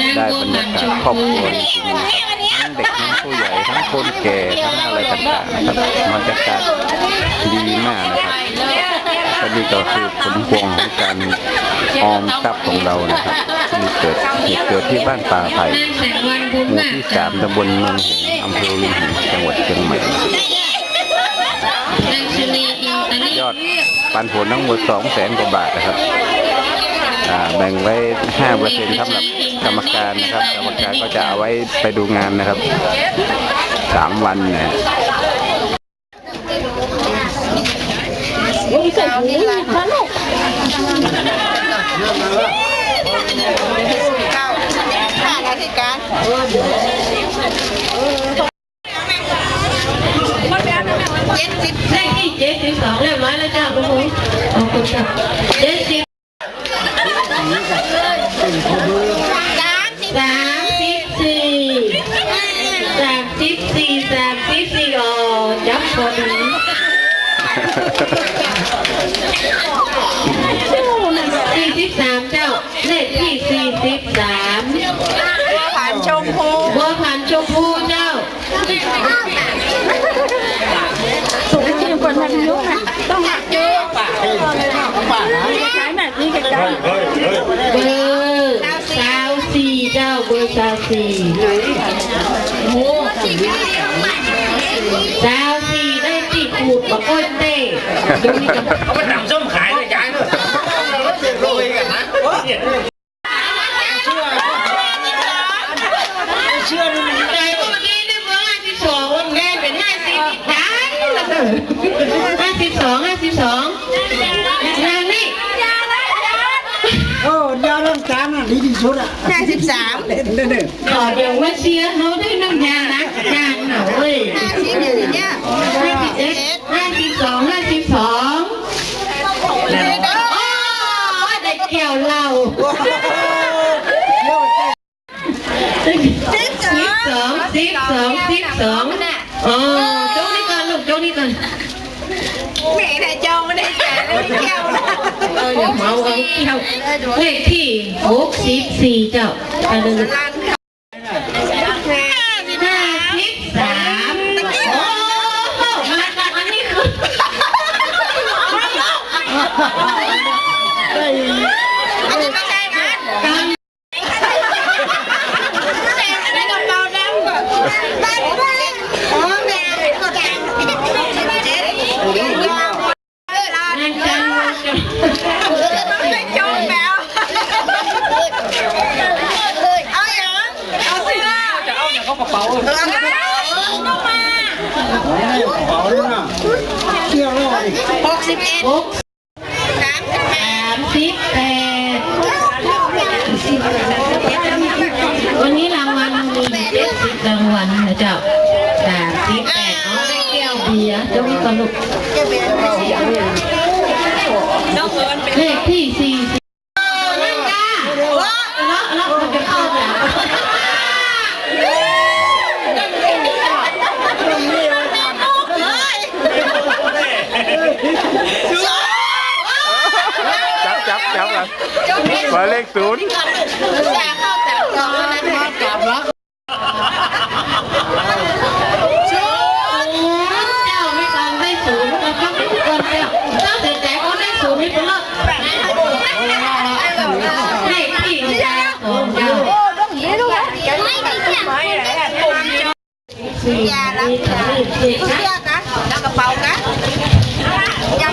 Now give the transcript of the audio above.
ครับได้บรรยากาศครอบครัวจริงๆครับทั้งเด็กทั้งผู้ใหญ่ทั้งคนแก่ทั้งอะไรต่างๆนะครับบรรยากาศดีมากนะครับและนี่ก็คือผลพวงของการออมทรัพย์ของเรานะครับที่เกิดเหตุเกิดที่บ้านป่าไผ่หมู่ที่สามตำบลเมืองหงอำเภอลุงหงจังหวัดเชียงใหม่นางสุนีอินตานียอดปันผลทั้งหมด2 0 0แสนกว่าบาทนะครับ แบ่งไว้5เปอร์เซ็นต์สำหรับกรรมการนะครับ กรรมการก็จะเอาไว้ไปดูงานนะครับ3วันนะข้าราชการเจ็ดสิบเลขที่เจ็ดสิบสองเรียบร้อยแล้วจ้าคุณผู้ขอบคุณค่ะ เจ็ดสิบสามสิบสามสิบสี่สามสิบสี่สามสิบสี่อ๋อจับพอดีสี่สิบสามเจ้าเลขที่สี่สิบสาม ผ่านชมพู บัวพันธุ์ชมพูเจ้า สุดที่คนทันยุคนะต้องเยอะป่ะใช้แบบนี้กันได้ เบอร์สาวสี่เจ้า เบอร์สาวสี่สาวสี่ได้ติดขูดปะก้นเต้ดูนี่กันเอาไปตำส้มขายเลยยายเนอะโรยกันนะใจก็เมื่อกี้ได้เบอร์ห้าสิบสองวันแม่เป็นห้าสิบด้ละเถอะห้าห้าสิบสอง ริ่มจานอะดีที่สุดอะห้าสิบสามขอเดี๋ยวว่าเชียร์เขาได้น้ำยานะยางเหนาเว้ยห้าสิบเดี๋ยวนี้ห้าสิบเอ็ดห้าสิบสองห้าสิบสองอ๋อได้แก้วเหล้าสิบสองสิบสองสิบสองอ๋อโจ๊กนี่ก่อนลูกโจ๊กนี่ก่อนแม่นายจอง ไม่ได้แก่เลยแก้วนะเอออย่าเมาเอาแก้วเลขที่หกสิบสี่เจ้าไปเลยลูกร้านค่ะห้าสิบ ห้าสิบสามโอ้โหมาจากอันนี้คือ อันนี้ไม่ใช่ร้าน การ แม่อันนี้กระเป๋าดำบ้านแม่อ๋อแม่ก็แกงเจ็ดร้าน งานการงานการ ไม่จองแมวเอาอย่างเอาเสื้อ จะเอาเนี่ยเขากระเป๋า เอา ต้องมาเป๋าด้วยนะเชื่อรอดหกสิบเอ็ดหกสามสิบแปดสามสิบแปดวันนี้รางวัลมีเจ็ดสิบรางวัลนะเจ้าสามสิบแปดเอาได้แก้วเบียร์เจ้ามีกระลุกเลขที่สี่ จับหลังหมายเลขศูนย์จับหลังยาล้างยาล้างกระเป๋ากันยัง